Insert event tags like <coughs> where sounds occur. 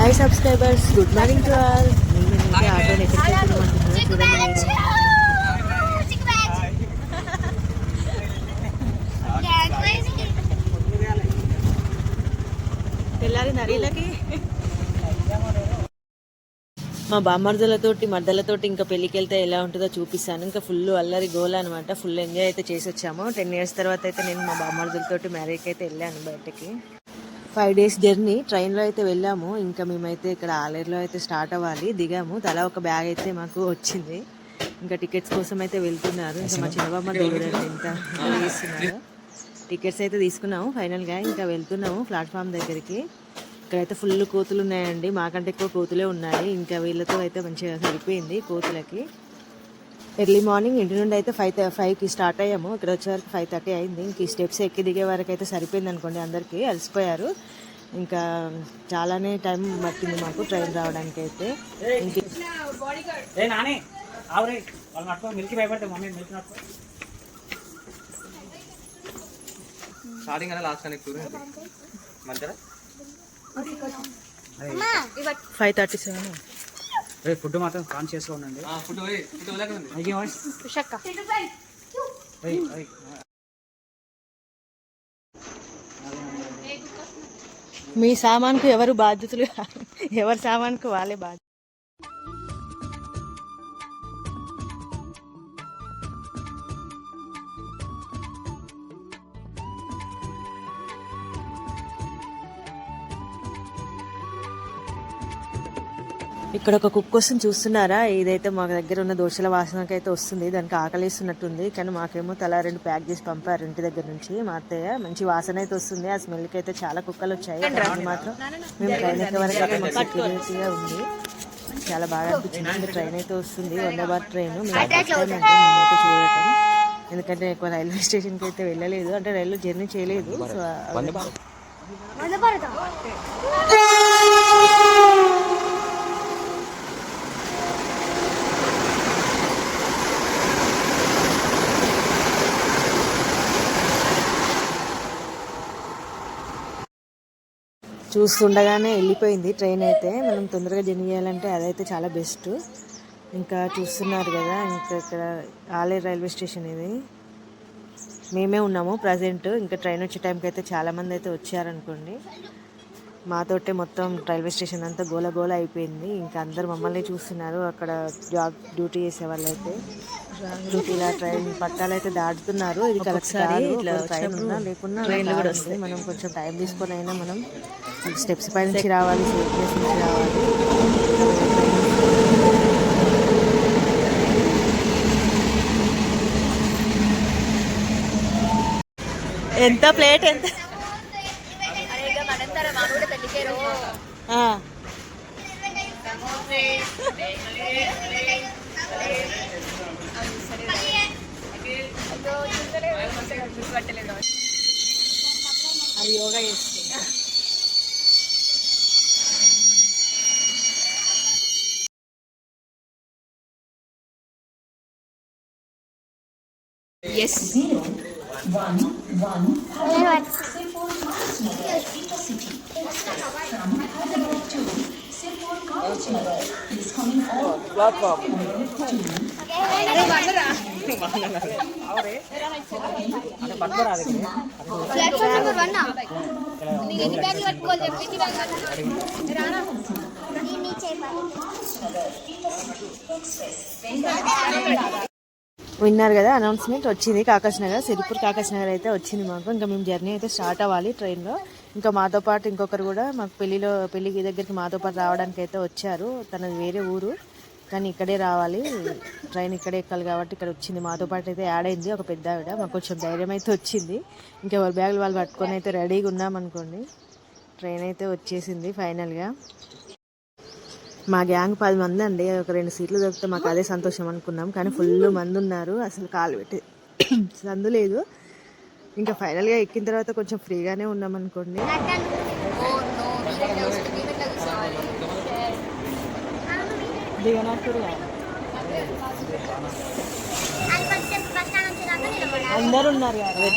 Hi subscribers good morning to all నేనైతే ఆటోని ఎక్కడికి చూడండి తెల్లారి నరీలకి మా బామ్మర్దలతోటి మర్దలతోటి ఇంకా పెళ్ళికి వెళ్తే ఎలా ఉంటుందో చూపిస్తాను. ఇంకా ఫుల్ అల్లరి గోల్ అనమాట ఫుల్ ఎంజాయ్ అయితే చేసి వచ్చాము టెన్ ఇయర్స్ తర్వాత అయితే నేను మా బామ్మర్దలతోటి మ్యారేజ్కి అయితే వెళ్ళాను బయటకి. Five days journey. ట్రైన్లో అయితే వెళ్ళాము. ఇంకా మేమైతే ఇక్కడ ఆలేరులో అయితే స్టార్ట్ అవ్వాలి. దిగాము. తలా ఒక బ్యాగ్ అయితే మాకు వచ్చింది. ఇంకా టికెట్స్ కోసం అయితే వెళ్తున్నారు. ఇంకా మా చిన్నబామ్మ చూడండి ఎంత చేస్తున్నారు టికెట్స్ అయితే తీసుకున్నాము. ఫైనల్గా ఇంకా వెళ్తున్నాము ప్లాట్ఫామ్ దగ్గరికి. ఇక్కడైతే ఫుల్ కోతులు ఉన్నాయండి. మాకంటే ఎక్కువ కోతులే ఉన్నాయి. ఇంకా వీళ్ళతో అయితే మంచిగా సరిపోయింది కోతులకి. ఎర్లీ మార్నింగ్ ఇంటి నుండి అయితే ఫైవ్ ఫైవ్కి స్టార్ట్ అయ్యాము. ఇక్కడ వచ్చే వరకు ఫైవ్ థర్టీ అయింది. ఇంక ఈ స్టెప్స్ ఎక్కి దిగే వరకు అయితే సరిపోయింది అనుకోండి అందరికీ. అలసిపోయారు. ఇంకా చాలానే టైం పట్టింది మాకు ట్రైన్ రావడానికి అయితే. Starting last five thirty seven రే ఫుడ్ మాత్రం కాన్షియస్గా ఉండండి. ఫుడ్ ఫుడ్ ఏయ్. మీ సామాన్కు ఎవరు బాధ్యతలు. ఎవరి సామాన్కు వాళ్ళే బాధ్యత. ఇక్కడ ఒక కుక్ కోసం చూస్తున్నారా? ఇదైతే మా దగ్గర ఉన్న దోశల వాసనకి అయితే వస్తుంది. దానికి ఆకలిస్తున్నట్టుంది. కానీ మాకేమో తలా రెండు ప్యాక్ చేసి పంపారు ఇంటి దగ్గర నుంచి. మా అత్తయ్య మంచి వాసన అయితే వస్తుంది. ఆ స్మెల్కి అయితే చాలా కుక్కలు వచ్చాయి. అది మాత్రం మేము ట్రైన్ ఎక్కే వరకు అయితే మాకు సెక్యూరిటీగా ఉంది. చాలా బాగా అనిపించింది. ట్రైన్ అయితే వస్తుంది. వందే భారత్ ట్రైన్. మేమైతే చూడటం. ఎందుకంటే ఎక్కువ రైల్వే స్టేషన్కి అయితే వెళ్ళలేదు. అంటే రైలు జర్నీ చేయలేదు. సో చూస్తుండగానే వెళ్ళిపోయింది ట్రైన్ అయితే. మనం తొందరగా జర్నీ చేయాలంటే అదైతే చాలా బెస్ట్. ఇంకా చూస్తున్నారు కదా ఇంకా ఇక్కడ ఆలేరు రైల్వే స్టేషన్ ఇది. మేమే ఉన్నాము ప్రజెంట్. ఇంకా ట్రైన్ వచ్చే టైంకి అయితే చాలామంది అయితే వచ్చారనుకోండి. మాతోటే మొత్తం రైల్వే స్టేషన్ అంతా గోల గోల అయిపోయింది. ఇంకా అందరు మమ్మల్ని చూస్తున్నారు. అక్కడ జాబ్ డ్యూటీ చేసే వాళ్ళు అయితే డ్యూటీలా ట్రైన్ పట్టాలు అయితే దాటుతున్నారు. ఇది కరెక్ట్ ట్రైన్ ఉన్నా లేకున్నా మనం కొంచెం టైం తీసుకొని అయినా మనం స్టెప్స్ పై నుంచి రావాలి సేఫ్నెస్ నుంచి రావాలి. ఎంత ప్లేట్ ఎంత? ఆ. అది యోగా చేస్తుంది అంటే ఎన్ని బ్యాగులు పట్టుకోవాలి చెప్పి ఎన్ని బ్యాగులు రానా విన్నారు కదా అనౌన్స్మెంట్ వచ్చింది కాకాశ్ నగర్ సిరిపూర్ కాకాశ్ నగర్ అయితే వచ్చింది మాకు. ఇంకా మేము జర్నీ అయితే స్టార్ట్ అవ్వాలి ట్రైన్లో ఇంకా మాతో పాటు ఇంకొకరు కూడా మాకు పెళ్ళిలో పెళ్ళికి దగ్గరికి మాతో పాటు రావడానికి అయితే వచ్చారు. తనది వేరే ఊరు కానీ ఇక్కడే రావాలి. ట్రైన్ ఇక్కడే ఎక్కాలి కాబట్టి ఇక్కడ వచ్చింది. మాతో పాటు అయితే యాడ్ అయింది. ఒక పెద్ద ఆవిడ. మాకు కొంచెం ధైర్యం అయితే వచ్చింది. ఇంకా ఎవరి బ్యాగులు వాళ్ళు పట్టుకొని అయితే రెడీగా ఉన్నామనుకోండి ట్రైన్ అయితే వచ్చేసింది ఫైనల్గా. మా గ్యాంగ్ పది మంది అండి. ఒక రెండు సీట్లు దొరికితే మాకు అదే సంతోషం అనుకున్నాం. కానీ ఫుల్ మంది ఉన్నారు. అసలు కాలు పెట్టి <coughs> సందు లేదు. ఇంకా ఫైనల్గా ఎక్కిన తర్వాత కొంచెం ఫ్రీగానే ఉన్నాం అనుకోండి అందరు ఉన్నారు కదా.